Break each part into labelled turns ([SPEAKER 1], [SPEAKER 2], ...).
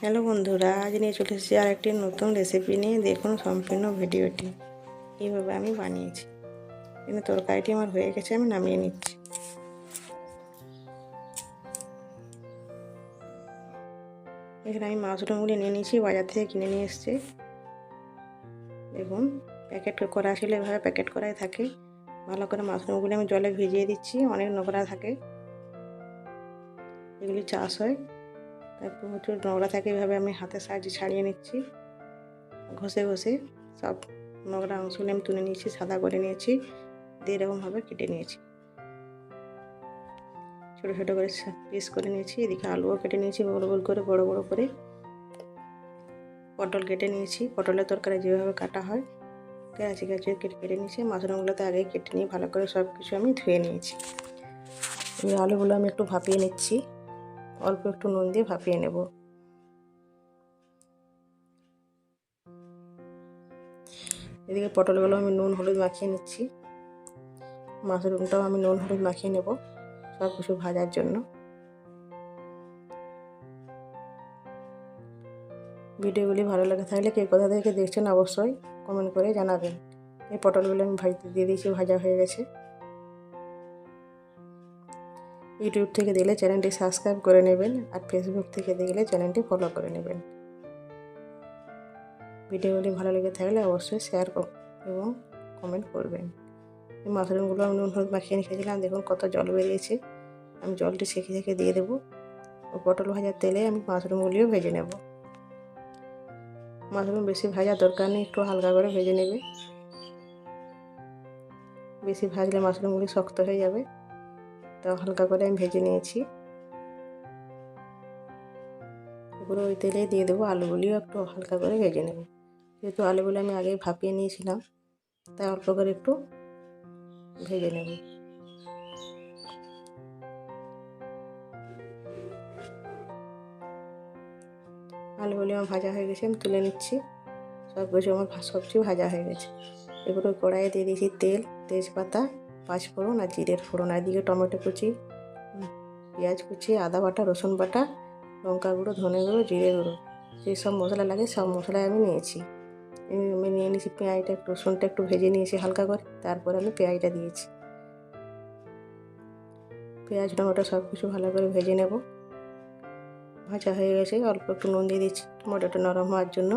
[SPEAKER 1] Hello বন্ধুরা, আজ নিয়ে চলে এসেছি আর একটি নতুন রেসিপি নিয়ে। দেখুন সম্পূর্ণ ভিডিওটি। এইভাবে আমি বানিয়েছি। কিন্তু তরকারিটি আমার হয়ে গেছে, আমি নামিয়ে নিচ্ছি। এখানে আমি মাশরুমগুলি নিয়ে নিয়েছি, বাজার থেকে কিনে নিয়ে এসেছি। দেখুন প্যাকেট করা ছিল, এভাবে প্যাকেট করাই থাকে। ভালো করে মাশরুমগুলি আমি জলে ভিজিয়ে দিচ্ছি, অনেক নোংরা থাকে। এগুলি চাষ হয়। তাই প্রচুর নোংরা থাকে এভাবে আমি হাতের সাহায্যে ছাড়িয়ে নিচ্ছি। ঘষে ঘষে সব নোংরা অংশগুলি আমি তুলে নিয়েছি, সাদা করে নিয়েছি, দিয়ে এরকমভাবে কেটে নিয়েছি। ছোটো ছোটো করে পিস করে নিয়েছি, এদিকে আলুও কেটে নিয়েছি, গোল গোল করে, বড় বড় করে। পটল কেটে নিয়েছি, পটলের তরকারি যেভাবে কাটা হয়, পেঁয়াজি গাছে কেটে কেটে নিয়েছি মাশরুমগুলোতে আগে কেটে নিয়ে ভালো করে সব কিছু আমি ধুয়ে নিয়েছি। এই আলুগুলো আমি একটু ভাপিয়ে নিচ্ছি। অল্প একটু নুন দিয়ে ভাপিয়ে নেব। এদিকে পটলগুলো আমি নুন, হলুদ মাখিয়ে নিচ্ছি। মাশরুমটাও আমি নুন, হলুদ মাখিয়ে নেব সব কিছু ভাজার জন্য। ভিডিওগুলি ভালো লাগে থাকলে কে কোথা থেকে দেখছেন অবশ্যই কমেন্ট করে জানাবেন। এই পটলগুলো আমি ভাজতে দিয়ে দিয়েছি, ভাজা হয়ে গেছে। ইউটিউব থেকে দেখলে চ্যানেলটি সাবস্ক্রাইব করে নেবেন আর ফেসবুক থেকে দেখলে চ্যানেলটি ফলো করে নেবেন। ভিডিওগুলি ভালো লেগে থাকলে অবশ্যই শেয়ার এবং কমেন্ট করবেন। এই মাশরুমগুলো আমি নুন হলুদ মাখিয়ে রেখেছিলাম, দেখুন কত জল বেরিয়েছে। আমি জলটি ছেঁকে ছেঁকে দিয়ে দেবো। পটল ভাজার তেলে আমি মাশরুমগুলিও ভেজে নেব। মাশরুম বেশি ভাজার দরকার নেই, একটু হালকা করে ভেজে নেবে। বেশি ভাজলে মাশরুমগুলি শক্ত হয়ে যাবে। তো হালকা করে আমি ভেজে নিয়েছি। এগুলো ওই তেলে দিয়ে দেবো, আলুগুলিও একটু হালকা করে ভেজে নেব। যেহেতু আলুগুলো আমি আগে ভাপিয়ে নিয়েছিলাম, তাই অল্প করে একটু ভেজে নেব। আলুগুলি আমার ভাজা হয়ে গেছে, আমি তুলে নিচ্ছি। সব কিছু আমার সবজি ভাজা হয়ে গেছে। এগুলো কড়াইয়ে দিয়ে দিয়েছি তেল, তেজপাতা পাঁচ ফোড়ন আর জিরের ফোড়ন, আর দিকে টমেটো কুচি পেঁয়াজ কুচি, আদা বাটা, রসুন বাটা, লঙ্কা গুঁড়ো, ধনে গুঁড়ো, জিরে গুঁড়ো। যেই সব মশলা লাগে সব মশলাই আমি নিয়েছি। আমি নিয়ে নিয়েছি পেঁয়াজটা, একটু রসুনটা একটু ভেজে নিয়েছি হালকা করে, তারপরে আমি পেঁয়াজটা দিয়েছি। পেঁয়াজ, টমেটো সব কিছু ভালো করে ভেজে নেব। ভাজা হয়ে গেছে, অল্প একটু নুন দিয়ে দিচ্ছি, টমেটোটা নরম হওয়ার জন্য।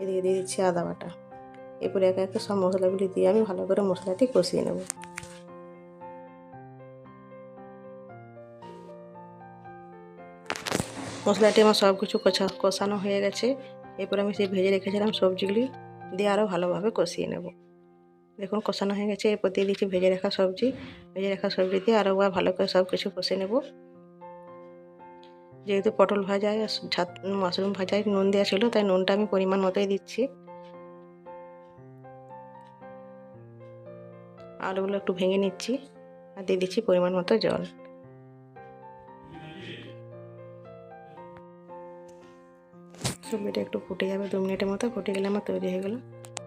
[SPEAKER 1] এদিকে দিয়ে দিচ্ছি আদা বাটা। এরপরে একে একে সব মশলাগুলি দিয়ে আমি ভালো করে মশলাটি কষিয়ে নেব। মশলাটি আমার সব কিছু কষা কষানো হয়ে গেছে। এরপর আমি সেই ভেজে রেখেছিলাম সবজিগুলি। দিয়ে আরও ভালোভাবে কষিয়ে নেব। দেখুন, কষানো হয়ে গেছে। এরপর দিয়ে দিচ্ছি ভেজে রাখা সবজি। ভেজে রাখা সবজি দিয়ে আরও ভালো করে সব কিছু কষে নেব। যেহেতু পটল ভাজায় ছাত মাশরুম ভাজায় নুন দেওয়া ছিল, তাই নুনটা আমি পরিমাণ মতোই দিচ্ছি। আলুগুলো একটু ভেঙে নিচ্ছি। আর দিয়ে দিচ্ছি পরিমাণ মতো জল। সবজিটা একটু ফুটে যাবে দু মিনিটের মতো, ফুটে গেলে আমার তৈরি হয়ে গেলো।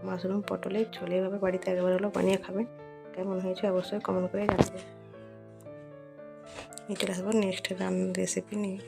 [SPEAKER 1] মাশরুম, পটলে, ছোলে এভাবে বাড়িতে একবার হলো বানিয়ে খাবেন কেমন হয়েছে অবশ্যই কমেন্ট করে জানাবেন চলে আসব নেক্সট রান্নার রেসিপি নিয়ে।